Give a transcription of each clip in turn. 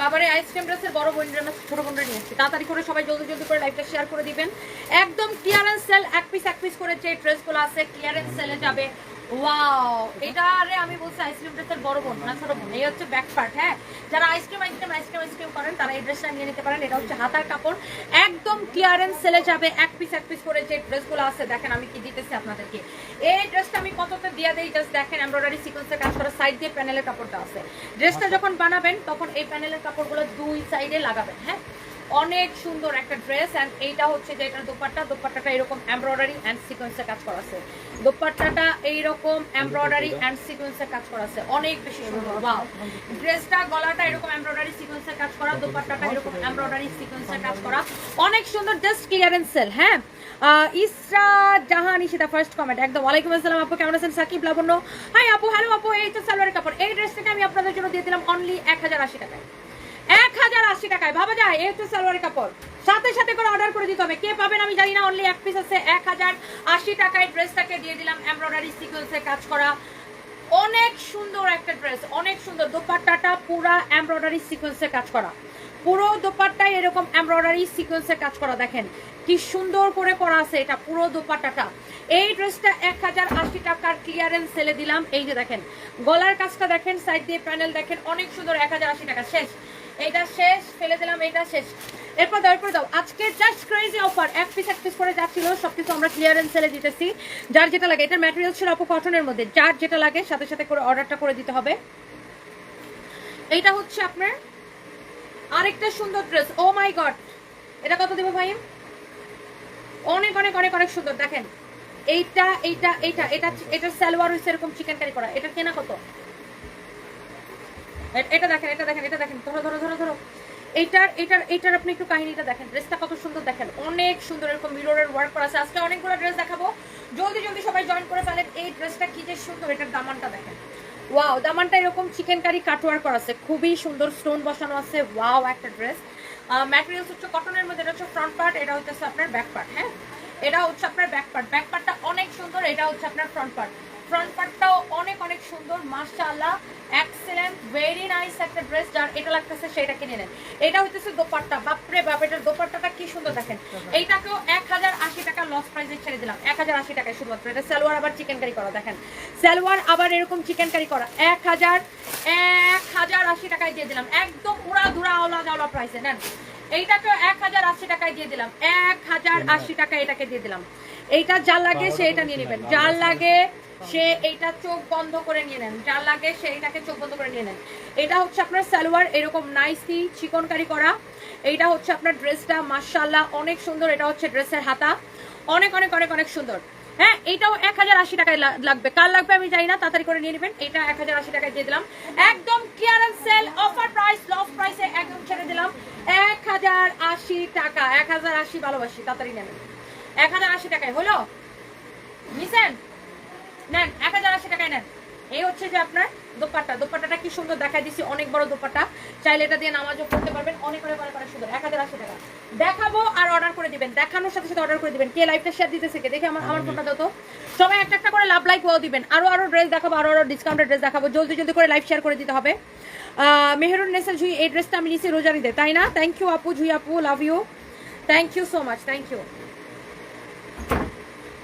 বাবারে, আইসক্রিম ড্রেসের বড় বোনরা না, ছোট বোনরা নিয়ে এসেছি তাড়াতাড়ি করে সবাই জলদি জলদি করে লাইভটা শেয়ার করে দিবেন। একদম ক্লিয়ারেন্স সেল এক পিস এক পিস করে যে ড্রেসগুলো আছে ক্লিয়ারেন্স সেলে যাবে। ওয়াও এটারে আমি বলছি বড় বোন বোন। এই হচ্ছে ব্যাক পার্ট হ্যাঁ? Ice cream ice cream ice cream করেন, তারা এই ড্রেসটা নিয়ে নিতে পারেন। এটা হচ্ছে হাতার কাপড়। একদম ক্লিয়ারেন্স সেলে যাবে, এক পিস এক পিস করে যে ড্রেসগুলো আছে, দেখেন আমি কি দিতেছি আপনাদেরকে। এই ড্রেসটা আমি জাস্ট দেখেন সাইড দিয়ে প্যানেলের কাপড়টা আছে। ড্রেসটা যখন বানাবেন, তখন এই প্যানেলের কাপড়গুলো দুই সাইডে লাগাবেন হ্যাঁ? অনেক সুন্দর একটা ড্রেস এন্ড এইটা হচ্ছে যে এটার দোপাট্টা। দোপাট্টাটা এরকম এমব্রয়ডারি এন্ড সিকোয়েন্সের কাজ করা আছে। দোপাট্টাটা এইরকম এমব্রয়ডারি এন্ড সিকোয়েন্সের কাজ করা আছে। অনেক বেশি সুন্দর ওয়াও ড্রেসটা গলাটা এরকম এমব্রয়ডারি সিকোয়েন্সের কাজ করা, দোপাট্টাটা এরকম এমব্রয়ডারি সিকোয়েন্সের কাজ করা। অনেক সুন্দর জাস্ট ক্লিয়ারেন্স সেল হ্যাঁ? ইসরা জাহান ইশিতা ফার্স্ট কমেন্ট একদম, ওয়ালাইকুম আসসালাম আপু, কেমন আছেন? সাকিব লাবণ্য। হাই আপু হ্যালো আপু, এই তো সালোয়ারের কাপড়। এই ড্রেসটাকে আমি আপনাদের জন্য দিয়ে দিলাম অনলি এক হাজার আশি টাকায়। এক হাজার আশি টাকায়। ভাবা যায়, এই হচ্ছে সালোয়ারের কাপড়। সাথে সাথে করে অর্ডার করে দিতে হবে। কে পাবেন আমি জানি না অনলি এক পিস আছে। এক হাজার আশি টাকায় ড্রেসটাকে দিয়ে দিলাম। এমব্রয়ডারি সিকোয়েন্সে কাজ করা। অনেক সুন্দর একটা ড্রেস অনেক সুন্দর। দোপাট্টাটা পুরা এমব্রয়ডারি সিকোয়েন্সে কাজ করা। পুরো দোপাট্টায় এরকম এমব্রয়ডারি সিকোয়েন্সে কাজ করা। দেখেন, কি সুন্দর করে করা আছে এটা পুরো দোপাট্টাটা। এই ড্রেসটা এক হাজার আশি টাকার ক্লিয়ারেন্স সেলে দিলাম। এই যে দেখেন, গলার কাজটা দেখেন সাইড দিয়ে প্যানেল দেখেন, অনেক সুন্দর। এক হাজার আশি টাকা, শেষ। এইটা শেষ, ফেলে দিলাম এইটা শেষ। এরপর দাও এরপর দাও, আজকে জাস্ট ক্রেজি অফার এক পিস এক পিস করে যাচ্ছিল সবকিছু আমরা ক্লিয়ারেন্স সেলে দিতেছি। যার যেটা লাগে, এটার ম্যাটেরিয়াল ছিল আপু কটনের মধ্যে, যার যেটা লাগে, সাথে সাথে করে অর্ডারটা করে দিতে হবে। এইটা হচ্ছে আপনার আরেকটা সুন্দর ড্রেস ও মাই গড এটা কত দেবো ভাই অনেক অনেক অনেক অনেক সুন্দর, দেখেন। এইটা এইটা এইটা, এটা এটা সালোয়ার হয়েছে এরকম চিকেন কারি করা, এটা কেনা কত? এটা দেখেন এটা দেখেন এটা দেখেন। ধরো ধরো ধরো ধরো। এইটার এটার এটার আপনি একটু কাহিনীটা দেখেন। ড্রেসটা কত সুন্দর দেখেন। অনেক সুন্দর এরকম মিররের ওয়ার্ক করা আছে। আজকে অনেকগুলো ড্রেস দেখাবো। জলদি জলদি সবাই জয়েন করে ফেলেন। এই ড্রেসটা কি যে সুন্দর, এটার দামানটা দেখেন। ওয়াও দামানটা এরকম চিকেন কারি কাটওয়ার করা আছে। খুবই সুন্দর স্টোন বসানো আছে। ওয়াও একটা ড্রেস ম্যাটেরিয়ালস হচ্ছে কটনের মধ্যে। এটা হচ্ছে ফ্রন্ট পার্ট এটা হচ্ছে আপনার ব্যাক পার্ট হ্যাঁ? এটা হচ্ছে আপনার ব্যাক পার্ট ব্যাক পার্টটা অনেক সুন্দর, এটা হচ্ছে আপনার ফ্রন্ট পার্ট ফ্রন্ট পার্টটাও অনেক অনেক সুন্দর, মাশাআল্লাহ। এক্সেলেন্ট ভেরি নাইস একটা ড্রেস যার এটা লাগতেছে সেটা কিনে নেন। এটা হচ্ছে দোপাট্টা, বাপরে বাপ, এটার কি সুন্দর দেখেন। এইটাকেও এক হাজার আশি টাকা লস প্রাইসে ছেড়ে দিলাম। এক হাজার আশি টাকায় শুধুমাত্র। এটা সালোয়ার আবার চিকেন কারি করা, দেখেন। সালোয়ার আবার এরকম চিকেন কারি করা। এক হাজার এক হাজার আশি টাকায় দিয়ে দিলাম। একদম উড়া ধুরা আওলা জাওলা প্রাইসে নেন। এইটাকে এক হাজার আশি টাকায় দিয়ে দিলাম। এক হাজার আশি টাকা এটাকে দিয়ে দিলাম। এইটা যার লাগে সে এটা নিয়ে নেবেন। যার লাগে সে এইটা চোখ বন্ধ করে নিয়ে নেন। যার লাগে সে এটাকে চোখ বন্ধ করে নিয়ে নেন। এটা হচ্ছে আপনার সালোয়ার এরকম নাইসি চিকনকারি করা। এইটা হচ্ছে আপনার ড্রেসটা মার্শাল্লাহ অনেক সুন্দর। এটা হচ্ছে ড্রেসের হাতা। অনেক অনেক অনেক অনেক সুন্দর। হ্যাঁ এটাও এক হাজার আশি টাকায় লাগবে। কার লাগবে আমি জানি না তাড়াতাড়ি করে নিয়ে নেবেন। এটা এক হাজার আশি টাকায় দিয়ে দিলাম। একদম clearance sale offer price loss প্রাইসে একদম ছেড়ে দিলাম। এক হাজার আশি টাকা এক হাজার আশি ভালোবাসি তাড়াতাড়ি নেবেন। এক হাজার আশি টাকায় হলো? নিছেন? নেন এক হাজার আশি টাকায় নেন। এই হচ্ছে যে আপনার দোপাট্টা। দোপাট্টাটা কি সুন্দর দেখা দিচ্ছি অনেক বড় দোপাট্টা। চাইলে এটা দিয়ে নামাজও পড়তে পারবেন অনেক অনেক অনেক অনেক সুন্দর। এক হাজার আশি টাকা। দেখাবো আর অর্ডার করে দিবেন। দেখানোর সাথে সাথে অর্ডার করে দিবেন। কে লাইভটা শেয়ার দিতেছে কে? দেখে আমার আমার ফোনটা দাও তো। সবাই একটা একটা করে লাভ লাইক ওয়াও দিবেন। আরও আরও ড্রেস দেখাবো আরও আরও ডিসকাউন্টের ড্রেস দেখাবো। জলদি জলদি করে লাইভ শেয়ার করে দিতে হবে। মেহেরুন নেসা জুই এই ড্রেসটা আমি নিছি রোজারিতে তাই না? থ্যাংক ইউ আপু জুই আপু love you thank you so much thank you reply দাও রিপ্লাই দাও ভাইটা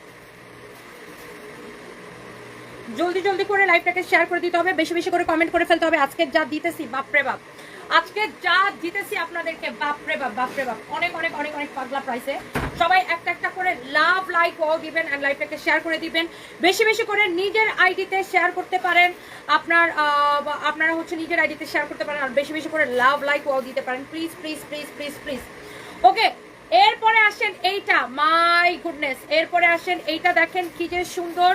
জলদি জলদি করে লাইভটাকে শেয়ার করে দিতে হবে, বেশি বেশি করে কমেন্ট করে ফেলতে হবে। আজকে যা দিতেছি, বাপরে বাপ। আজকে যা দিতেছি আপনাদেরকে, বাপরে বাপ বাপরে বাপ। অনেক অনেক অনেক অনেক পাগলা প্রাইসে সবাই একটা একটা করে লাভ লাইক ওয়াও দিবেন আর লাইভটাকে শেয়ার করে দিবেন। বেশি বেশি করে নিজের আইডিতে শেয়ার করতে পারেন। আপনার আপনারা হচ্ছে নিজের আইডিতে শেয়ার করতে পারেন আর বেশি বেশি করে লাভ লাইক ওয়াও দিতে পারেন। Please please please please please okay এরপরে আসেন এইটা। মাই গুডনেস এরপরে আসেন এইটা। দেখেন কি যে সুন্দর।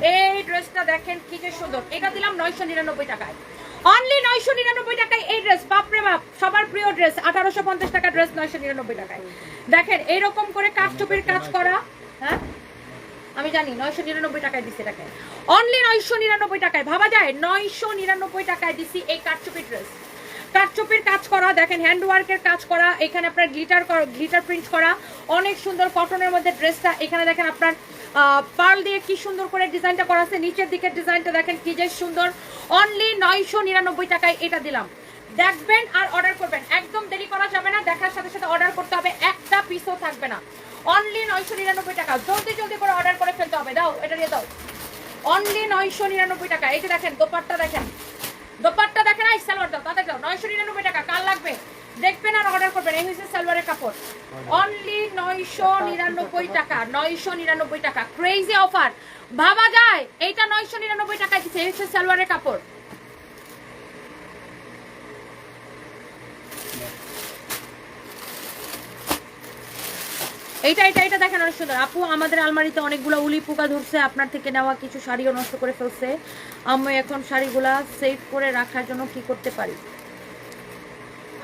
এই ড্রেসটা দেখেন কি যে সুন্দর। এটা দিলাম নয়শো নিরানব্বই টাকায়। অনলি নয়শো নিরানব্বই টাকায় এই ড্রেস, বাপরে বাপ, সবার প্রিয় ড্রেস, আঠারোশো পঞ্চাশ টাকা ড্রেস নয়শো নিরানব্বই টাকায়। দেখেন, এইরকম করে কাঠচুপির কাজ করা হ্যাঁ? আমি জানি, নয়শো নিরানব্বই টাকায় দিছি এটাকে। অনলি নয়শো নিরানব্বই টাকায়, ভাবা যায়, নয়শো নিরানব্বই টাকায় দিছি এই কাটচুপি ড্রেস। কাটচুপির কাজ করা, দেখেন হ্যান্ড ওয়ার্কের কাজ করা, এখানে আপনার গ্লিটার গ্লিটার প্রিন্ট করা, অনেক সুন্দর কটনের মধ্যে ড্রেসটা এখানে দেখেন আপনার পার্ল দিয়ে কি সুন্দর করে ডিজাইনটা করা আছে, নিচের দিকের ডিজাইনটা দেখেন কি যে সুন্দর অনলি নয়শো নিরানব্বই টাকায় এটা দিলাম। দেখবেন আর অর্ডার করবেন, একদম দেরি করা যাবে না, দেখার সাথে সাথে অর্ডার করতে হবে, একটা পিসও থাকবে না। অনলি নয়শো নিরানব্বই টাকা, জলদি জলদি করে অর্ডার করে ফেলতে হবে, দাও, এটা দিয়ে দাও। অনলি নয়শো নিরানব্বই টাকা, এই যে দেখেন, দোপাট্টা দেখেন, দোপাট্টা এই সালোয়ার দাও তাতে দাও নয়শো নিরানব্বই টাকা, কার লাগবে? দেখবেন আর অর্ডার করবেন, এই হচ্ছে সালোয়ারের কাপড়। অনলি নয়শো নিরানব্বই টাকা, নয়শো নিরানব্বই টাকা ক্রেজি অফার ভাবা যায়, এইটা নয়শো নিরানব্বই টাকায় দিচ্ছে এই হচ্ছে সালোয়ারের কাপড়। এইটা এটা এটা দেখেন অনেক সুন্দর। আপু, আমাদের আলমারিতে অনেকগুলো উলি পোকা ধরছে, আপনার থেকে নেওয়া কিছু শাড়িও নষ্ট করে ফেলছে। আমি এখন শাড়িগুলা সেভ করে রাখার জন্য কি করতে পারি?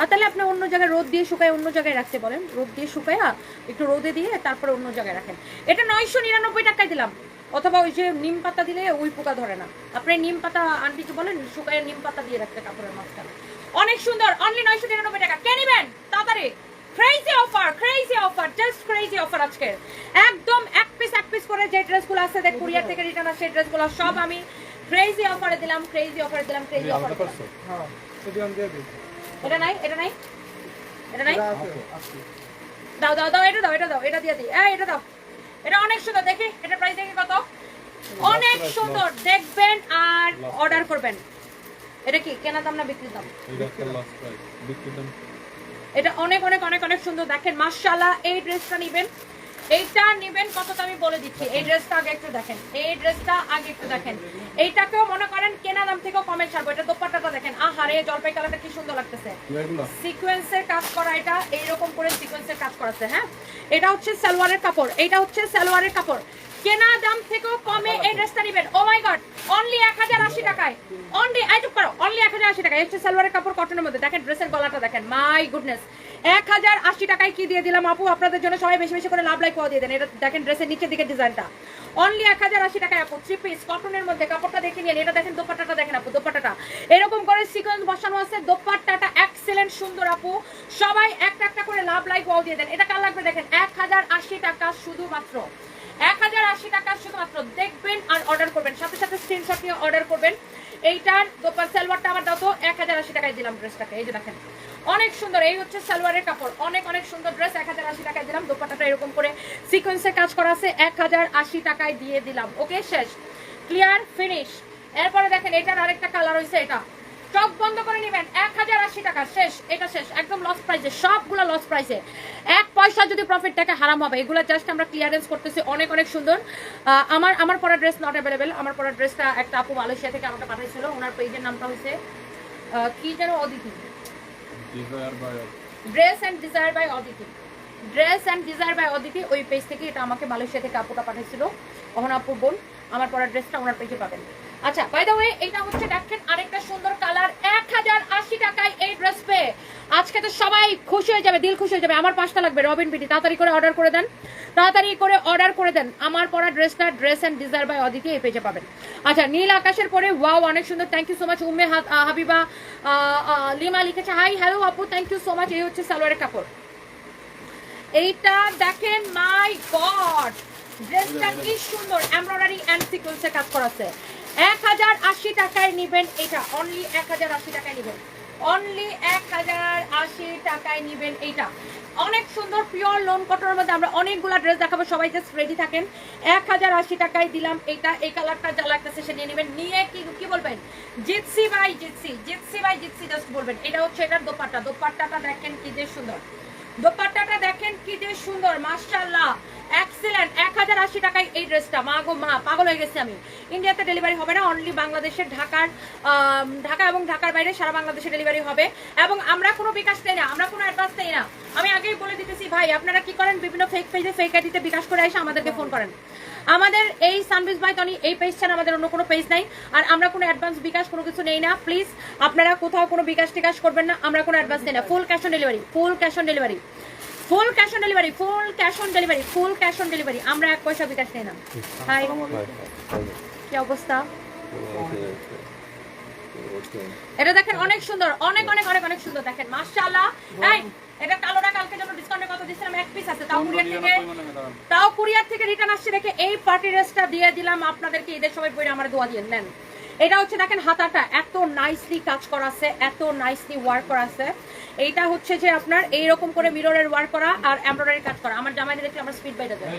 আর তাহলে আপনি অন্য জায়গায় রোদ দিয়ে শুকায় অন্য জায়গায় রাখতে বলেন। রোদ দিয়ে শুকায়া একটু রোদে দিয়ে তারপরে অন্য জায়গায় রাখেন। এটা নয়শো নিরানব্বই টাকায় দিলাম। অথবা ওই যে নিম পাতা দিলে ওই পোকা ধরে না। আপনি নিম পাতা আন্টিকে বলেন? শুকায় নিম পাতা দিয়ে রাখতে কাপড়ের মাঝখানে। অনেক সুন্দর অনলি নয়শো নিরানব্বই টাকা। কে নিবেন? তাড়াতাড়ি। Crazy offer crazy offer just crazy offer আজকে। একদম এক পিস এক পিস করে যে ড্রেসগুলো আছে দেখ কুরিয়ার থেকে রিটার্ন আসে ড্রেসগুলো সব আমি ক্রেজি অফারে দিলাম ক্রেজি অফারে দিলাম ক্রেজি অফারে হ্যাঁ এটা নাই এটা নাই? এটা নাই? দাও দাও দাও এটা দাও এটা দাও এটা দিয়ে দিই। এই এটা দাও। এটা অনেক সুন্দর দেখি এটা প্রাইস দেখি কত? অনেক সুন্দর দেখবেন আর অর্ডার করবেন। এটা কি কেনা দাম না বিক্রি দাম? বিক্রির দাম এটা অনেক অনেক অনেক অনেক সুন্দর। দেখেন মাশাআল্লাহ এই ড্রেসটা নেবেন। এইটা নেবেন কত আমি বলে দিচ্ছি। এই ড্রেসটা আগে একটু দেখেন। এই ড্রেসটা আগে একটু দেখেন। এইটাকেও মনে করেন কেনা দাম থেকেও কমে ছাড়বো। এটা দোপাট্টাটা দেখেন। আহারে জলপাই কালারটা কি সুন্দর লাগতেছে। সিকোয়েন্সের কাজ করা এটা এইরকম করে সিকোয়েন্সের কাজ করাছে হ্যাঁ? এটা হচ্ছে সালোয়ারের কাপড়। এটা হচ্ছে সালোয়ারের কাপড়। কেনা দাম থেকেও কমে এই ড্রেসটা নেবেন। ও মাই গড অনলি এক হাজার আশি টাকায়। অনলি আই চুপ করো অনলি এক হাজার আশি টাকায়। সালোয়ারের কাপড় কটনের মধ্যে। দেখেন ড্রেসের গলাটা, দেখেন। মাই গুডনেস এক হাজার আশি টাকায় কি দিয়ে দিলাম আপু? আপনাদের জন্য সবাই বেশি বেশি করে লাভ লাইক দিয়ে দেন। এটা দেখেন ড্রেসের নিচের দিকে ডিজাইনটা অনলি এক হাজার আশি টাকায় আপু। থ্রি পিস কটনের মধ্যে, কাপড়টা দেখে নিন। এটা দেখেন দোপাট্টাটা, দেখেন আপু, দোপাট্টাটা। এরকম করে সিকোয়েন্স বসানো আছে। দোপাট্টাটা এক্সেলেন্ট সুন্দর আপু। সবাই একটা একটা করে লাভ লাইক ওয়াও দিয়ে দেন। এটা কার লাগবে দেখেন? এক হাজার আশি টাকা শুধুমাত্র। এক হাজার আশি টাকা শুধুমাত্র দেখবেন আর অর্ডার করবেন। সাথে সাথে স্ক্রিনশট নিয়ে অর্ডার করবেন। এইটার দোপার সালোয়ারটা আবার দাও তো, এক হাজার আশি টাকায় দিলাম ড্রেসটাকে এই যে দেখেন, অনেক সুন্দর। এই হচ্ছে সালোয়ারের কাপড়। অনেক অনেক সুন্দর ড্রেস এক হাজার আশি টাকায় দিলাম। দোপাটাটা এরকম করে সিকোয়েন্সের কাজ করা আছে। এক হাজার আশি টাকায় দিয়ে দিলাম। ওকে শেষ। ক্লিয়ার ফিনিশ এরপরে দেখেন, এটার আরেকটা কালার হয়েছে এটা। বন্ধ করে নেবেন। এক হাজার আশি টাকা। শেষ। এটা শেষ। একদম লস প্রাইসে সবগুলো লস প্রাইসে এক পয়সা যদি প্রফিট হারাম হবে। এগুলো জাস্ট আমরা ক্লিয়ারেন্স করতেছি। অনেক অনেক সুন্দর। আমার আমার পরা ড্রেস নট অ্যাভেলেবেল আমার পরা ড্রেসটা একটা আপু মালয়েশিয়া থেকে আমাকে পাঠিয়েছিল ওনার পেজের নামটা হচ্ছে কি যেন Aditi. Dress and desire by Aditi dress and desire by Aditi ওই পেজ থেকে এটা আমাকে মালয়েশিয়া থেকে আপুটা পাঠিয়েছিল অহন আপুর বোন আমার পরা ড্রেসটা ওনার পেজে পাবেন। আচ্ছা বাই দ্য ওয়ে এটা হচ্ছে, দেখেন, আরেকটা সুন্দর কালার এক হাজার আশি টাকায় এই ড্রেস পেয়ে। আজকে তো সবাই খুশি হয়ে যাবে, দিল খুশি হয়ে যাবে। আমার পাঁচটা লাগবে রবিন বিটি তাড়াতাড়ি করে অর্ডার করে দেন। তাড়াতাড়ি করে অর্ডার করে দেন। আমার পরা ড্রেসটা dress and desire by Aditi এই পেজে পাবেন। আচ্ছা নীল আকাশের পরে ওয়াও অনেক সুন্দর। Thank you so much Umme Habiba Lima লিখেছে হাই হ্যালো আপু থ্যাংক ইউ সো মাচ এই হচ্ছে সালোয়ারের কাপড়। এইটা দেখেন মাই গড ড্রেসটা কি সুন্দর এমব্রয়ডারি অ্যান্ড সিকোয়েন্সে কাজ করা আছে এক হাজার আশি টাকায় নিবেন এটা। অনলি এক হাজার আশি টাকায় নিবেন। অনলি এক হাজার আশি টাকায় নিবেন এইটা অনেক সুন্দর পিওর লোন কটনের মধ্যে আমরা অনেকগুলো ড্রেস দেখাবো। সবাই জাস্ট রেডি থাকেন। এক হাজার আশি টাকায় দিলাম এইটা এই কালারটা যা লাগতেছে সে নিয়ে নেবেন। নিয়ে কি কি বলবেন? জিতসি বাই জিতসি জিতসি বাই জিতসি জাস্ট বলবেন। এটা হচ্ছে এটার দোপাট্টা। দোপাট্টাটা দেখেন কি যে সুন্দর। দোপাট্টাটা দেখেন কি যে সুন্দর, মাশাআল্লাহ। এক্সেলেন্ট এক হাজার আশি টাকায় এই ড্রেসটা। মা গো, মা, পাগল হয়ে গেছি আমি। ইন্ডিয়াতে ডেলিভারি হবে না অনলি বাংলাদেশের ঢাকার ঢাকা এবং ঢাকার বাইরে সারা বাংলাদেশে ডেলিভারি হবে। এবং আমরা কোনো বিকাশ দেই না, আমরা কোনো অ্যাডভান্স দেই না। আমি আগেই বলে দিতেছি, ভাই, আপনারা কি করেন, বিভিন্ন ফেক পেজে ফেক আইডিতে বিকাশ করে এসে আমাদেরকে ফোন করেন। আমাদের এই সানবিজ বাই তনি এই পেজ ছাড়া আমাদের অন্য কোনো পেজ নাই। আর আমরা কোনো অ্যাডভান্স বিকাশ কোনো কিছু নেই না। প্লিজ আপনারা কোথাও কোনো বিকাশ টিকাশ করবেন না। আমরা কোনো অ্যাডভান্স নেই না। Full cash on delivery full cash on delivery full cash on delivery full cash on delivery full cash on delivery আমরা এক পয়সা বিকাশ নেই না। হাই কি অবস্থা? এটা দেখেন অনেক সুন্দর, অনেক অনেক অনেক অনেক সুন্দর। দেখেন, মাশাআল্লাহ। এই এটা কালোটা কালকে জন্য ডিসকাউন্টে কত দিছিলাম এক পিস আছে তাও কুরিয়ার থেকে তাও কুরিয়ার থেকে রিটার্ন আসছে দেখে এই পার্টি ড্রেসটা দিয়ে দিলাম আপনাদেরকে ঈদের সময় পরে আমার দোয়া দিয়ে নেন। এটা হচ্ছে দেখেন হাতাটা এত নাইসলি কাজ করা আছে এত নাইসলি ওয়ার্ক করা আছে। এইটা হচ্ছে যে আপনার এইরকম করে মিররের ওয়ার্ক করা আর এমব্রয়ডারি কাজ করা। আমার জামাই দেখলে আমার স্পিড বাইরে যায়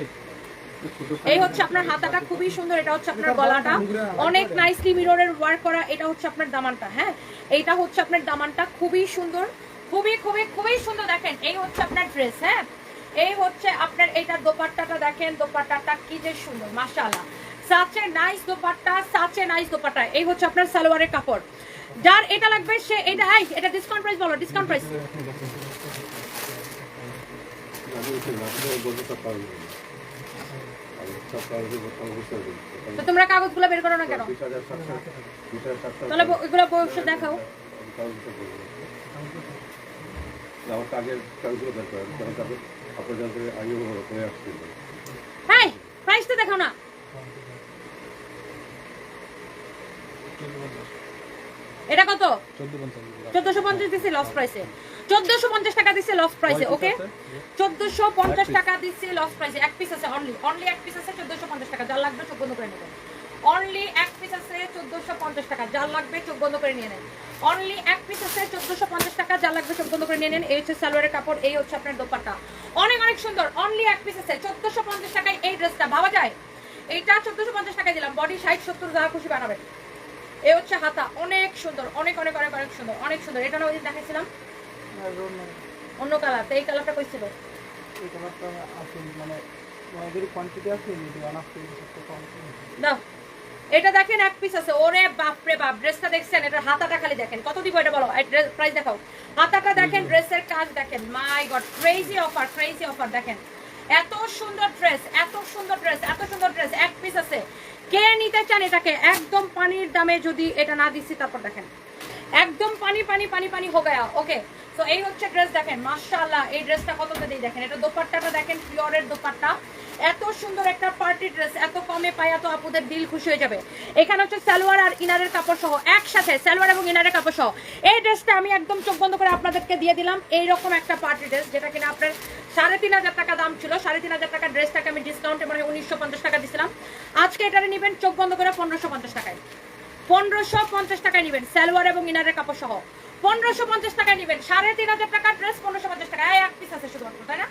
এই হচ্ছে আপনার হাতাটা খুবই সুন্দর এটা হচ্ছে আপনার গলাটা। অনেক নাইসলি মিররের ওয়ার্ক করা এটা হচ্ছে আপনার দামানটা হ্যাঁ? এইটা হচ্ছে আপনার দামানটা খুবই সুন্দর। খুবই খুবই খুবই সুন্দর দেখেন। এই হচ্ছে আপনার ড্রেস হ্যাঁ? এই হচ্ছে আপনার এইটার দোপাট্টাটা দেখেন, দোপাট্টাটা কি যে সুন্দর, মাশাআল্লাহ। Such a nice dupatta such a nice dupatta. এই হচ্ছে আপনার সালোয়ারের কাপড়। যার এটা লাগবে, সে এটা, এই, এটা ডিসকাউন্ট প্রাইস বলো ডিসকাউন্ট প্রাইস তো তোমরা কাগজগুলো বের করো না কেন? তাহলে এগুলো দেখাও। আমার কাজের কাজগুলো বের করেন কারণ তাদের আপনার যাতে আগে হয়ে আসছে। প্রাইস দেখাও না। এটা কত? চোদ্দ পঞ্চাশ চোদ্দশো পঞ্চাশ দিচ্ছে লস প্রাইসে চোদ্দশো পঞ্চাশ টাকা দিচ্ছে লস প্রাইসে ওকে চোদ্দশো পঞ্চাশ টাকা দিচ্ছে লস প্রাইসে এক পিস আছে অনলি অনলি এক পিস আছে চোদ্দশো পঞ্চাশ টাকা। যার লাগবে চোখ বন্ধ করে নেবেন অনলি এক পিস আছে চোদ্দশো পঞ্চাশ টাকা। যার লাগবে চোখ বন্ধ করে নিয়ে নেন। অনলি এক পিস আছে চোদ্দশো পঞ্চাশ টাকা। যার লাগবে চোখ বন্ধ করে নিয়ে নেন। এই হচ্ছে সালোয়ারের কাপড় এই হচ্ছে আপনার দোপাট্টা। অনেক অনেক সুন্দর। অনলি এক পিস আছে চোদ্দশো পঞ্চাশ টাকায় এই ড্রেসটা। ভাবা যায়? এইটা চোদ্দশো পঞ্চাশ টাকায় দিলাম। বডি ষাট সত্তর যা খুশি বানাবেন। এ হচ্ছে হাতা। অনেক সুন্দর অনেক অনেক অনেক অনেক সুন্দর অনেক সুন্দর। এটা না ওই দিন দেখাইছিলাম অন্য কালার। তো এই কালারটা কইছিল এই কালারটা আছে মানে মানে কোয়ান্টিটি আছে থেকে কম দাও। এটা দেখেন এক পিস আছে। ওরে বাপ রে বাপ ড্রেসটা দেখছেন? এটা হাতাটা খালি দেখেন। কত দিব এটা বলো? প্রাইস দেখাও। হাতাটা দেখেন ড্রেসের কাজ দেখেন। My god crazy offer crazy offer দেখেন। এত সুন্দর ড্রেস এত সুন্দর ড্রেস এত সুন্দর ড্রেস এক পিস আছে। কে নিতে চান এটাকে? একদম পানির দামে যদি এটা না দিচ্ছি তারপর দেখেন। একদম পানি পানি পানি পানি হো গয়া ওকে তো এই হচ্ছে ড্রেস দেখেন। মাশাআল্লাহ, এই ড্রেসটা কততে দিয়ে দেখেন? এটা দোপাট্টাটা দেখেন, পিওরের দোপাট্টা। এত সুন্দর একটা পার্টি ড্রেস, এত কমে পায় এত আপুদের দিল খুশি হয়ে যাবে। এখানে হচ্ছে সালোয়ার আর ইনারের কাপড় সহ, একসাথে সালোয়ার এবং ইনারের কাপড় সহ। এই ড্রেসটা আমি একদম চোখ বন্ধ করে আপনাদেরকে দিয়ে দিলাম। এইরকম একটা পার্টি ড্রেস, যেটা কিনা আপনার সাড়ে তিন হাজার টাকা দাম ছিল। সাড়ে তিন হাজার টাকা ড্রেসটাকে আমি ডিসকাউন্টে মানে উনিশশো পঞ্চাশ টাকা দিছিলাম। আজকে এটা নেবেন চোখ বন্ধ করে পনেরোশো পঞ্চাশ টাকায়। পনেরোশো পঞ্চাশ টাকায় নেবেন সালোয়ার এবং ইনারের কাপড় সহ। পনেরোশো পঞ্চাশ টাকায় নেবেন। সাড়ে তিন হাজার টাকার ড্রেস পনেরোশো পঞ্চাশ টাকা। এই এক পিস আছে শুধুমাত্র তাই না?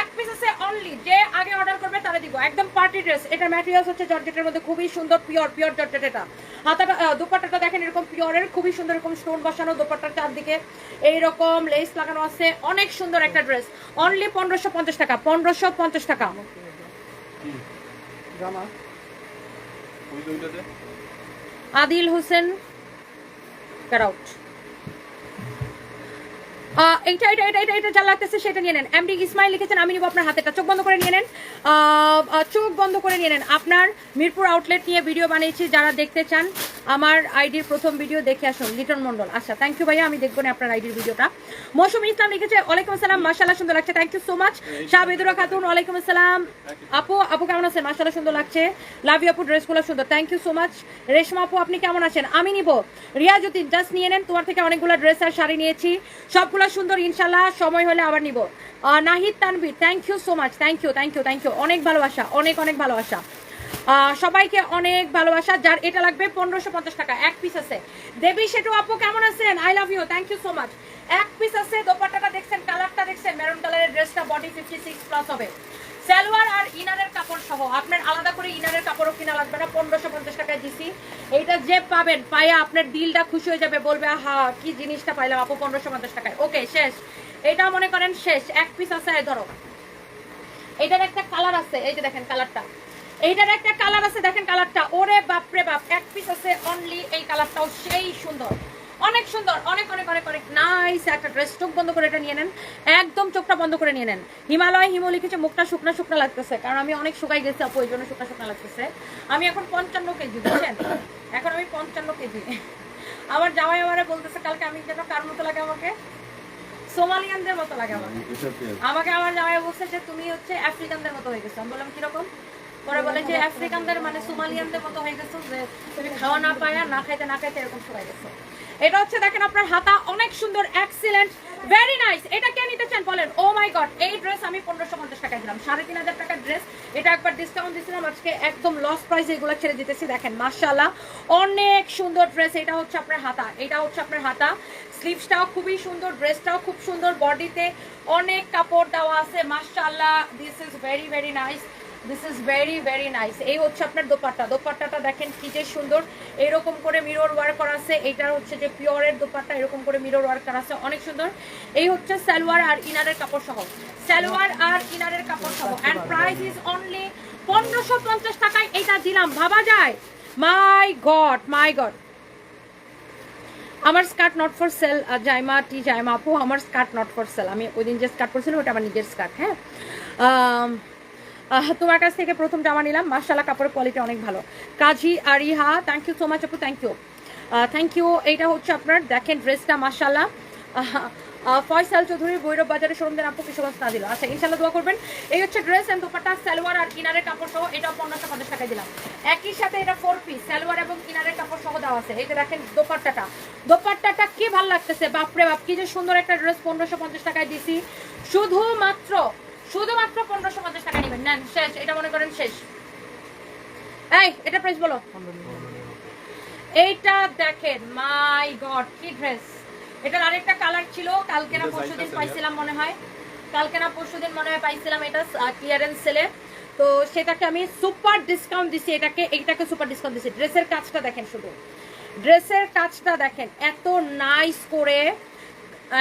এক পিস আছে অনলি যে আগে অর্ডার করবে তারা দিব। একদম পার্টি ড্রেস এটা ম্যাটেরিয়ালস হচ্ছে জর্জেটের মধ্যে খুবই সুন্দর পিওর পিওর জর্জেট এটা। হাতাটা দুপাট্টাটা দেখেন এরকম পিওরের খুবই সুন্দর এরকম স্টোন বসানো দুপাট্টার চারদিকে। এইরকম লেস লাগানো আছে। অনেক সুন্দর একটা ড্রেস অনলি পনেরোশো পঞ্চাশ টাকা পনেরোশো পঞ্চাশ টাকা। জামা? আদিল হোসেন. আহ, এইটা এটা এটা এটা এটা যা লাগতেছে সেটা নিয়ে নেন। এমডি ইসমাইল লিখেছেন, আমি নিব আপনার হাতেটা চোখ বন্ধ করে নিয়ে নেন। চোখ বন্ধ করে নিয়ে নেন। আপনার মিরপুর আউটলেট নিয়ে ভিডিও বানিয়েছি, যারা দেখতে চান, আমার আইডির প্রথম ভিডিও দেখে আসুন। লিটন মন্ডল আচ্ছা থ্যাংক ইউ ভাইয়া, আমি দেখব না আপনার আইডির ভিডিওটা মৌসুমী ইসলাম লিখেছে, ওয়ালাইকুম আসসালাম, মাশাআল্লাহ, সুন্দর লাগছে। থ্যাংক ইউ সো মাচ শাহবেদুরা খাতুন, ওয়ালাইকুম আসসালাম। আপু আপু কেমন আছেন? মাশাআল্লাহ, সুন্দর লাগছে। লাভ আপু ড্রেসগুলো সুন্দর। Thank you so much Reshma আপু, আপনি কেমন আছেন? আমি নিব। রিয়াজুদ্দিন জাস্ট নিয়ে নেন। তোমার থেকে অনেকগুলো ড্রেস আর শাড়ি নিয়েছি। সবগুলো সুন্দর, ইনশাল্লাহ সময় হলে আবার নিব। Nahid Tanvir thank you so much thank you thank you thank you অনেক ভালোবাসা, অনেক অনেক ভালোবাসা। সবাইকে অনেক ভালোবাসা, যার এটা লাগবে পনেরোশো পঞ্চাশ টাকা, এক পিস আছে। দেবী সেটু আপু, কেমন আছেন? I love you thank you so much এক পিস আছে, দোপাট্টাটা দেখছেন কালারটা দেখছেন মেরুন কালারের ড্রেসটা বডি ফিফটি সিক্স প্লাস হবে। সালোয়ার আর ইনারের কাপড় সহ। আপনার আলাদা করে ইনারের কাপড়ও কিনা লাগবে না, পনেরোশো পঞ্চাশ টাকায় দিছি। এইটা যে পাবেন, পাইয়া আপনার দিলটা খুশি হয়ে যাবে, বলবে হা কি জিনিসটা পাইলাম আপু, পনেরোশো পঞ্চাশ টাকায়। ওকে শেষ। এটা মনে করেন শেষ। এক পিস আছে ধরো। এটার একটা কালার আছে, এই যে দেখেন কালারটা এইটার একটা কালার আছে, দেখেন কালারটা ওরে বাপরে বাপ, এক পিস আছে অনলি এই কালারটাও সেই সুন্দর। অনেক সুন্দর অনেক অনেক অনেক অনেক নাইস একটা ড্রেস চোখ বন্ধ করে এটা নিয়ে নেন। একদম চোখটা বন্ধ করে নিয়ে নেন। হিমালয় হিমো লিখেছে মুখটা শুকনা শুকনা লাগতেছে। কারণ আমি অনেক শুকাই গেছি আপু ওই জন্য শুকনা শুকনা লাগতেছে। আমি এখন পঞ্চান্ন কেজি বুঝছেন? এখন আমি পঞ্চান্ন কেজি। আমার জামাই আমারে বলতেছে কালকে আমি যেন কার মতো লাগে আমাকে? সোমালিয়ানদের মতো লাগে আমার এটা কি? আমাকে আমার জামাই বলছে যে তুমি হচ্ছে আফ্রিকানদের মতো হয়ে গেছো। আমি বললাম কীরকম? পরে বলে যে আফ্রিকানদের মানে সোমালিয়ানদের মতো হয়ে গেছো যে তুমি খাওয়া না পায়া না খাইতে না খাইতে এরকম সবাই গেছো। এটা হচ্ছে দেখেন আপনার হাতা, অনেক সুন্দর এক্সিলেন্ট ভেরি নাইস এটা কে নিতে চান বলেন? ও মাই গড এই ড্রেস আমি পনেরোশো পঞ্চাশ টাকায় দিলাম, সাড়ে তিন হাজার টাকার ড্রেস এটা একবার ডিসকাউন্ট দিয়েছিলাম আজকে একদম লস প্রাইস এগুলো ছেড়ে দিতেছি, দেখেন মার্শাল্লাহ অনেক সুন্দর ড্রেস এটা হচ্ছে আপনার হাতা, এটা হচ্ছে আপনার হাতা। স্লিভসটাও খুবই সুন্দর ড্রেসটাও খুব সুন্দর বডিতে অনেক কাপড় দেওয়া আছে মার্শাল্লাহ this is very very nice this is very very nice এই হচ্ছে আপনার দোপাট্টা। দোপাট্টাটা দেখেন কি যে সুন্দর। এরকম করে মিরর ওয়ার্ক করা আছে। এইটার হচ্ছে যে পিওরের দোপাট্টা। এরকম করে মিরর ওয়ার্ক করা আছে। অনেক সুন্দর। এই হচ্ছে সালোয়ার আর ইনারের কাপড় সহ। সালোয়ার আর ইনারের কাপড় সহ। অ্যান্ড প্রাইস ইজ অনলি পনেরোশো পঞ্চাশ টাকায় এটা দিলাম। ভাবা যায়? মাই গড মাই গড আমার skirt not for sale Zaima টি, জাইমা আপু, আমার স্কার্ট নট ফর সেল আমি ওই দিন যে স্কার্ট পরছিলাম, ওটা আমার নিজের স্কার্ট হ্যাঁ? তোমার কাছ থেকে প্রথম জামা নিলাম। মার্শাল্লাহ কাপড়ের কোয়ালিটি অনেক ভালো। কাজী আর Ariha thank you so much আপু থ্যাংক ইউ থ্যাংক ইউ এইটা হচ্ছে আপনার, দেখেন ড্রেসটা মার্শাল্লাহ ফয়সাল চৌধুরী, ভৈরব বাজারে শোরুমদের আপু কিশোরগঞ্জ না দিল। আচ্ছা ইনশাল্লাহ দোয়া করবেন। এই হচ্ছে ড্রেস এন্ড দোপাট্টা, সালোয়ার আর কিনারের কাপড় সহ এটা পনেরোশো পঞ্চাশ টাকায় দিলাম। একই সাথে এটা ফোর পিস সালোয়ার এবং কিনারের কাপড় সহ দেওয়া আছে। যে দেখেন দোপাট্টাটা। দোপাট্টাটা কি ভালো লাগতেছে, বাপরে বাপ, কি যে সুন্দর একটা ড্রেস পনেরোশো পঞ্চাশ টাকায় দিছি। শুধুমাত্র শুধুমাত্র পনেরোশো পঞ্চাশ টাকা নেবেন। নেন শেষ এটা মনে করেন শেষ। এই এটা প্রাইস বলো। এইটা দেখেন মাই গড কি ড্রেস এটার আরেকটা কালার ছিল কালকে না পরশু দিন পাইছিলাম মনে হয়। কালকে না পরশু দিন মনে হয় পাইছিলাম এটা ক্লিয়ারেন্স সেলে তো সেটাকে আমি সুপার ডিসকাউন্ট দিছি এটাকে এইটাকে সুপার ডিসকাউন্ট দিছি। ড্রেসের কাজটা দেখেন শুধু। ড্রেসের কাজটা দেখেন এত নাইস করে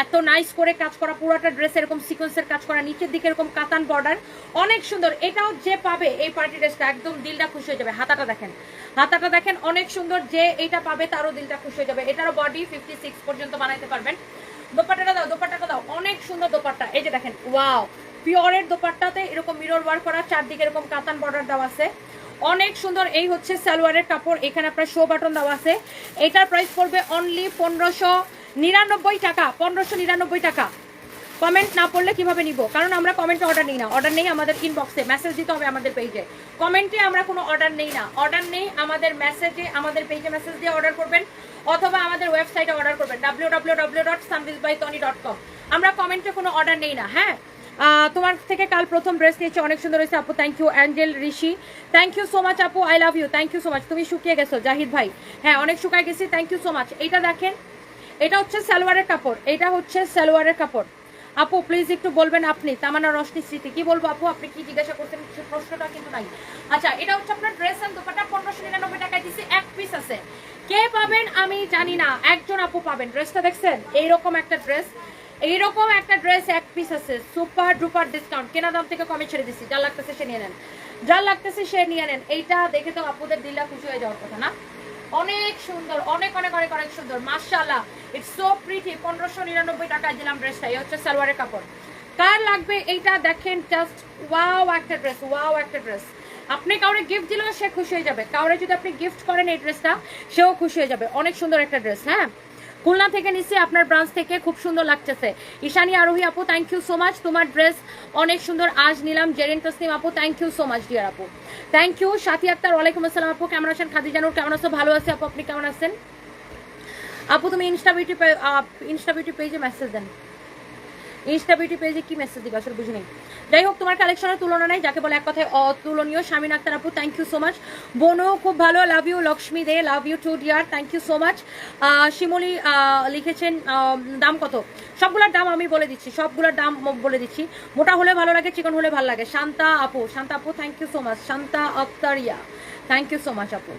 এত নাইস করে কাজ করা, পুরোটা ড্রেস এরকম সিকোয়েন্সের কাজ করা, নিচের দিকে এরকম কাতান বর্ডার অনেক সুন্দর। এটাও যে পাবে এই পার্টি ড্রেসটা একদম দিলটা খুশি হয়ে যাবে। হাতাটা দেখেন হাতাটা দেখেন, অনেক সুন্দর যে এটা পাবে তারও দিলটা খুশি হয়ে যাবে। এটারও বডি ফিফটি সিক্স পর্যন্ত বানাইতে পারবেন। দোপাট্টাটা দাও দোপাট্টাটা দাও, অনেক সুন্দর দোপাট্টা। এই যে দেখেন ওয়াও পিওরের দোপাট্টাতে এরকম মিরর ওয়ার্ক করা, চারদিকে এরকম কাতান বর্ডার দেওয়া আছে। অনেক সুন্দর, এই হচ্ছে সালোয়ারের কাপড়, এখানে আপনার শো বাটন দেওয়া আছে। এটার প্রাইস পড়বে অনলি পনেরোশো নিরানব্বই টাকা, পনেরোশো নিরানব্বই টাকা। কমেন্ট না পড়লে কীভাবে নিব? কারণ আমরা কমেন্টে অর্ডার নিই না। অর্ডার নেই আমাদের ইনবক্সে মেসেজ দিতে হবে আমাদের পেজে কমেন্টে আমরা কোনো অর্ডার নেই না। অর্ডার নেই আমাদের মেসেজে আমাদের পেজে মেসেজ দিয়ে অর্ডার করবেন, অথবা আমাদের ওয়েবসাইটে অর্ডার করবেন। W dot by Tony dot আমরা কমেন্টে কোনো অর্ডার নেই না হ্যাঁ? তোমার থেকে কাল প্রথম ড্রেস নিয়েছি। অনেক সুন্দর হয়েছে, আপু। Thank you angel Rishi thank you so much আপু। I love you thank you so much তুমি শুকিয়ে গেছো, জাহিদ ভাই। হ্যাঁ অনেক শুকায় গেছি। থ্যাংক ইউ সো মাচ এইটা দেখেন এটা হচ্ছে সালোয়ারের কাপড়, এটা হচ্ছে সালোয়ারের কাপড়। আপু প্লিজ একটু বলবেন আপনি তামানা রশনি স্মৃতি, কি বলব আপু? আপনি কি জিজ্ঞাসা করছেন? সে প্রশ্নটা কিন্তু নাই। আচ্ছা এটা হচ্ছে আপনার ড্রেস এন্ড দোপাটা পনেরোশো নিরানব্বই টাকায় দিছি, এক পিস আছে। কে পাবেন আমি জানি না, একজন আপু পাবেন। ড্রেসটা দেখছেন? এইরকম একটা ড্রেস এইরকম একটা ড্রেস এক পিস আছে। সুপার ডুপার ডিসকাউন্ট কেনা দাম থেকে কমে ছেড়ে দিছি যা লাগতেছে সে নিয়ে নেন। যা লাগতেছে সে নিয়ে নেন। এইটা দেখে তো আপুদের দিলটা খুশি হয়ে যাওয়ার কথা না? অনেক সুন্দর, অনেক অনেক অনেক অনেক সুন্দর মার্শাল্লাহ ইটস সো প্রিটি পনেরোশো নিরানব্বই টাকায় দিলাম ড্রেসটা হচ্ছে সালোয়ারের কাপড়। কার লাগবে এইটা দেখেন জাস্ট ওয়াও একটা ড্রেস ওয়াও একটা ড্রেস আপনি কাউরে গিফট দিলেও সে খুশি হয়ে যাবে। কাউরে যদি আপনি গিফট করেন এই ড্রেসটা সেও খুশি হয়ে যাবে। অনেক সুন্দর একটা ড্রেস হ্যাঁ? খুলনা থেকে নিচ্ছি আপনার ব্রাঞ্চ থেকে খুব সুন্দর লাগতেছে। ঈশানী আরোহী আপু থ্যাংক ইউ সো মাচ তোমার ড্রেস অনেক সুন্দর, আজ নিলাম। জেরিন তসলিম আপু thank you so much dear আপু। থ্যাংক ইউ সাথী আক্তার, ওয়ালাইকুম আসসালাম আপু, কেমন আছেন? খাদিজানুর, কেমন আছো? ভালো আছে আপু, আপনি কেমন আছেন? আপু, তুমি ইনস্টা বিউটি ইনস্টা বিউটি পেজে মেসেজ দেন। ইনস্টা বিউটি পেজে কি মেসেজ দিবে? আসলে বুঝি নেই যাই হোক, তোমার কালেকশনের তুলনা নাই, যাকে বলে এক কথায় অতুলনীয় স্বামীন আক্তার আপু থ্যাংক ইউ সো মাচ বোনও খুব ভালো love you Lakshmi they love you too dear thank you so much Shimli লিখেছেন দাম কত? সবগুলোর দাম আমি বলে দিচ্ছি, সবগুলোর দাম বলে দিচ্ছি। মোটা হলে ভালো লাগে, চিকন হলে ভালো লাগে। শান্তা আপু শান্তা আপু thank you so much Shanta আক্তারিয়া thank you so much আপু।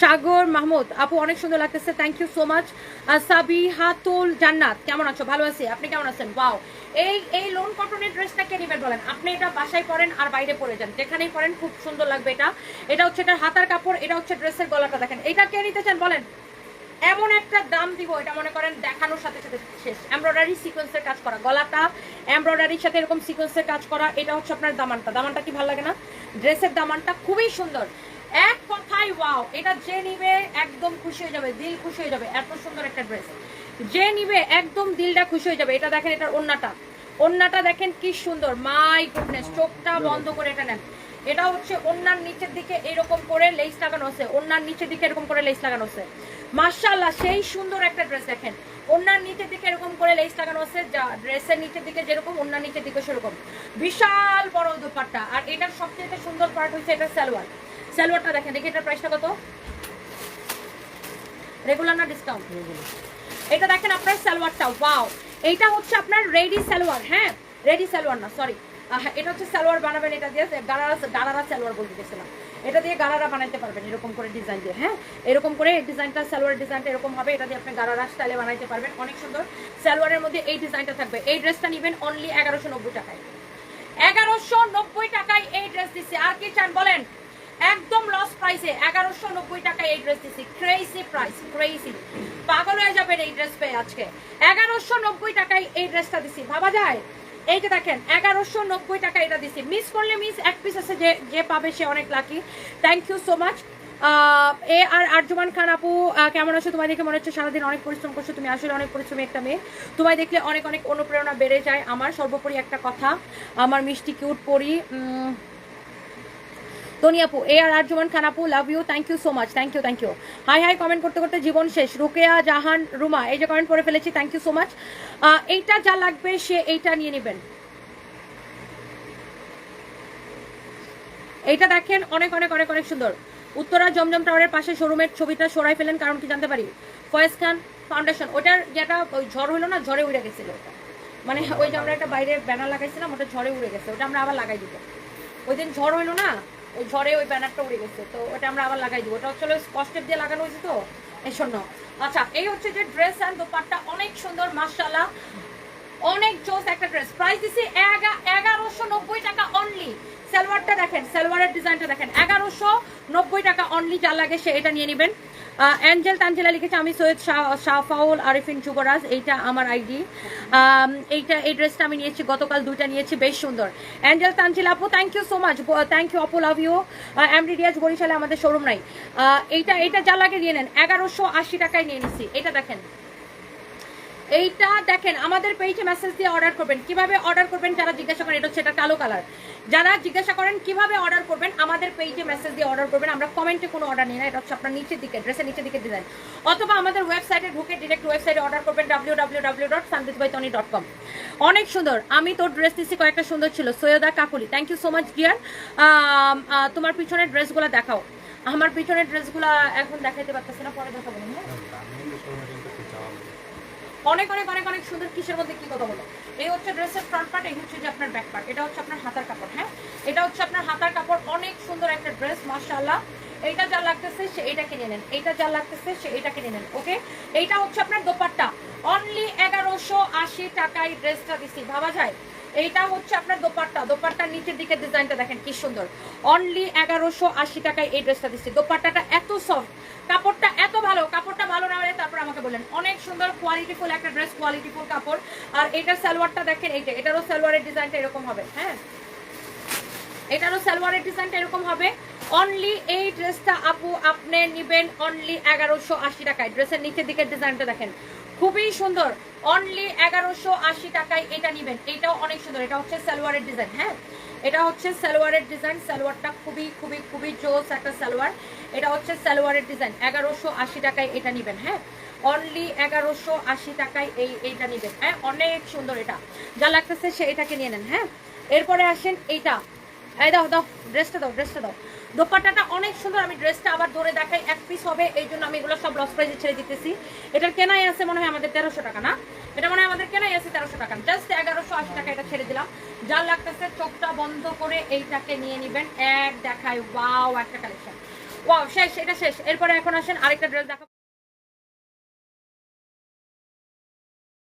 সাগর, মাহমুদ, আপু, অনেক সুন্দর লাগতেছে। Thank you so much Sabihatul Jannat, কেমন আছো? ভালো আছি। আপনি কেমন আছেন? ওয়াও এই এই লোন কটনের ড্রেসটা কে নেবেন বলেন? আপনি এটা বাসায় পরেন আর বাইরে পরে যান। যেখানেই পরেন, খুব সুন্দর লাগবে এটা। এটা হচ্ছে এটার হাতার কাপড়, এটা হচ্ছে ড্রেসের গলাটা দেখেন। এটা কে নিতে চান বলেন? এমন একটা দাম দিব, এটা মনে করেন দেখানোর সাথে সাথে শেষ। এমব্রয়ডারি সিকোয়েন্সের কাজ করা। গলাটা এমব্রয়ডারির সাথে এরকম সিকোয়েন্সের কাজ করা, এটা হচ্ছে আপনার দামানটা। দামানটা কি ভালো লাগে না? ড্রেসের দামানটা খুবই সুন্দর। এক কথাই ওয়াও এটা যে নিবে একদম খুশি হয়ে যাবে, দিল খুশি হয়ে যাবে, এত সুন্দর একটা ড্রেস যে নিবে একদম দিলটা খুশি হয়ে যাবে, এটা দেখেন এটার ওন্নাটা। ওন্নাটা দেখেন কি সুন্দর মাই গুডনেস চোখটা বন্ধ করে এটা নেন। এটা হচ্ছে ওন্নার নিচের দিকে এরকম করে লেস লাগানো আছে, ওন্নার নিচের দিকে এরকম করে লেস লাগানো আছে। মার্শাল্লাহ সেই সুন্দর একটা ড্রেস দেখেন। ওন্নার নিচের দিকে এরকম করে লেস লাগানো আছে, যা ড্রেসের নিচের দিকে যেরকম, ওন্নার নিচের দিকে সেরকম। বিশাল বড় দুপাট্টা। আর এটার সবচেয়ে সুন্দর পার্ট হচ্ছে এটা সালোয়ার। সালোয়ারটা দেখেন দেখি এটার প্রাইসটা কত? রেগুলার না ডিসকাউন্ট এটা দেখেন আপনার সালোয়ারটা ওয়াও এইটা হচ্ছে আপনার রেডি সালোয়ার হ্যাঁ? রেডি সালোয়ার না সরি এটা হচ্ছে সালোয়ার বানাবেন এটা দিয়ে গারারা গারারা সালোয়ার বলতে গেছিলাম। এটা দিয়ে গারারা বানাইতে পারবেন এরকম করে ডিজাইন দিয়ে হ্যাঁ? এরকম করে ডিজাইনটা সালোয়ার ডিজাইনটা এরকম হবে এটা দিয়ে আপনি গারারা স্টাইলে বানাইতে পারবেন অনেক সুন্দর। সালোয়ারের মধ্যে এই ডিজাইনটা থাকবে। এই ড্রেসটা নেবেন অনলি এগারোশো নব্বই টাকায়। এগারোশো নব্বই টাকায় এই ড্রেস দিচ্ছে আর কি চান বলেন? একদম লস প্রাইসে এগারোশো নব্বই টাকায় এই ড্রেস দিচ্ছি ক্রেসি প্রাইস ক্রেসি পাগল হয়ে যাবেন এই ড্রেস পেয়ে আজকে। এগারোশো নব্বই টাকায় এই ড্রেসটা দিচ্ছি ভাবা যায়? এইটা দেখেন, এগারোশো নব্বই টাকা এটা দিচ্ছি মিস করলে মিস এক পিস আছে যে যে পাবে সে অনেক lucky thank you so much A R Arjuman Khan আপু কেমন আছো? তোমায় দেখে মনে হচ্ছে সারাদিন অনেক পরিশ্রম করছ। তুমি আসলে অনেক পরিশ্রমী একটা মেয়ে। তোমায় দেখলে অনেক অনেক অনুপ্রেরণা বেড়ে যায়। আমার সর্বোপরি একটা কথা, আমার মিষ্টি কিউট পরি আপু A R Arjuman খানাপু love you thank you so much thank you thank you hi hi comment করতে করতে জীবন শেষ। রুকেয়া, জাহান, রুমা, এই যে কমেন্ট করে ফেলেছি থ্যাংক ইউ সো মাচ এইটা যা লাগবে, সে এইটা নিয়ে নেবেন। এইটা দেখেন, অনেক অনেক অনেক অনেক সুন্দর। উত্তরা জমজম টাওয়ারের পাশে শোরুমের ছবিটা সরাই ফেলেন, কারণ কি জানতে পারি? ফয়েজ খান ফাউন্ডেশন ওটার যেটা ওই ঝড় হলো না, ঝড়ে উড়ে গেছিল ওটা। মানে ওই যে আমরা একটা বাইরে ব্যানার লাগাইছিলাম, ওটা ঝড়ে উড়ে গেছে, ওটা আমরা আবার লাগাই দিব। ওই দিন ঝড় হইল না ওই ঝড়ে ওই ব্যানারটা উড়ে গেছে, তো ওটা আমরা আবার লাগাই দিব। ওটা হচ্ছে কষ্টের দিয়ে লাগানো হয়েছে তো, এই জন্য। আচ্ছা এই হচ্ছে যে ড্রেস অ্যান্ড দোপাট্টা, অনেক সুন্দর মার্শাল্লাহ অনেক জোস একটা ড্রেস প্রাইস দিছি এগা- এগারোশো নব্বই টাকা অনলি সালোয়ারটা দেখেন সালোয়ারের ডিজাইনটা দেখেন। এগারোশো নব্বই টাকা অনলি যা লাগে সে এটা নিয়ে নেবেন। অ্যাঞ্জেল তাঞ্জেলা লিখেছে, আমি সৈয়দ শাহ, শাহফাউল আরিফিন যুবরাজ, এইটা আমার আইডি। এইটা, এই ড্রেসটা আমি নিয়েছি, গতকাল দুইটা নিয়েছি, বেশ সুন্দর। অ্যাঞ্জেল তাঞ্জেলা আপু thank you so much thank you আপু লাভ ইউ এমডিডিএস বরিশালে আমাদের শোরুম নাই। এইটা এটা যা লাগে নিয়ে নেন, এগারোশো আশি টাকায় নিয়ে নিচ্ছি এটা দেখেন। এইটা দেখেন, আমাদের পেজে মেসেজ দিয়ে অর্ডার করবেন। কীভাবে অর্ডার করবেন যারা জিজ্ঞাসা করেন, এটা হচ্ছে এটা কালো কালার যারা জিজ্ঞাসা করেন কীভাবে অর্ডার করবেন, আমাদের পেজে মেসেজ দিয়ে অর্ডার করবেন। আমরা কমেন্টে কোনো অর্ডার নিই না, এটা হচ্ছে আপনার নিচের দিকে ড্রেসের নিচের দিকে ডিজাইন অথবা আমাদের ওয়েবসাইটে ঢুকে ডিরেক্ট ওয়েবসাইটে অর্ডার করবেন ডাব্লিউ ডট কম অনেক সুন্দর। আমি তোর ড্রেস দিচ্ছি কয়েকটা সুন্দর ছিল। Syeda Kakuli thank you so much dear তোমার পিছনের ড্রেসগুলো দেখাও। আমার পিছনের ড্রেসগুলো এখন দেখাইতে পারতেছি না, পরে দেখাবো হ্যাঁ? অনেক অনেক অনেক অনেক সুন্দর কিসের মধ্যে কি কথা বলো? এই হচ্ছে ড্রেসের ফ্রন্ট পার্ট এই হচ্ছে যে আপনার ব্যাক পার্ট এটা হচ্ছে আপনার হাতার কাপড় হ্যাঁ? এটা হচ্ছে আপনার হাতার কাপড়, অনেক সুন্দর একটা ড্রেস মার্শাল্লাহ এইটা যা লাগতেছে, সে এটা কিনে নেন। এইটা যা লাগতেছে, সে এটা কিনে নেন ওকে এইটা হচ্ছে আপনার দোপাট্টা। অনলি এগারোশো আশি টাকায় ড্রেসটা দিছি, ভাবা যায়? এইটা হচ্ছে আপনার দোপাট্টা। দোপাট্টার নিচের দিকে ডিজাইনটা দেখেন কি সুন্দর। অনলি এগারোশো আশি টাকায় এই ড্রেসটা দিচ্ছি। দোপাট্টাটা এত সফট কাপড়টা এত ভালো, কাপড়টা ভালো না হলে তারপর আমাকে বললেন, অনেক সুন্দর কোয়ালিটিফুল একটা ড্রেস কোয়ালিটিফুল কাপড়। আর এটার সালোয়ারটা দেখেন এইটা এটারও সালোয়ারের ডিজাইনটা এরকম হবে হ্যাঁ? এটারও সালোয়ারের ডিজাইনটা এরকম হবে। অনলি এই ড্রেসটা আপু, আপনি নিবেন অনলি এগারোশো আশি টাকায়। ড্রেসের নিচের দিকের ডিজাইনটা দেখেন। খুবই সুন্দর। অনলি এগারোশো আশি টাকায় এটা নিবেন। এটাও অনেক সুন্দর। এটা হচ্ছে সালোয়ারের ডিজাইন হ্যাঁ? এটা হচ্ছে সালোয়ারের ডিজাইন সালোয়ারটা খুবই খুবই খুবই জোস একটা সালোয়ার। এটা হচ্ছে সালোয়ারের ডিজাইন এগারোশো আশি টাকায় এটা নিবেন হ্যাঁ? অনলি এগারোশো আশি টাকায় এই, এইটা নিবেন হ্যাঁ? অনেক সুন্দর এটা। যা লাগতেছে সে এটাকে নিয়ে নেন হ্যাঁ? এরপরে আসেন এইটা। এই দাও দাও ড্রেসটা দাও ড্রেসটা দাও। দোপাট্টাটা অনেক সুন্দর, আমি ড্রেসটা আবার ধরে দেখাই, এক পিস হবে, এই জন্য আমি এগুলো সব লস প্রাইজে ছেড়ে দিতেছি। এটার কেনাই আছে মনে হয় আমাদের তেরোশো টাকা, না? এটা মনে হয় আমাদের কেনাই আছে তেরোশো টাকা। জাস্ট এগারোশো আশি টাকা এটা ছেড়ে দিলাম। যার লাগতেছে চোখটা বন্ধ করে এইটাকে নিয়ে নিবেন। এক দেখায় ওয়াও একটা কালেকশন ওয়াও শেষ, এটা শেষ। এরপরে এখন আসেন আরেকটা ড্রেস দেখা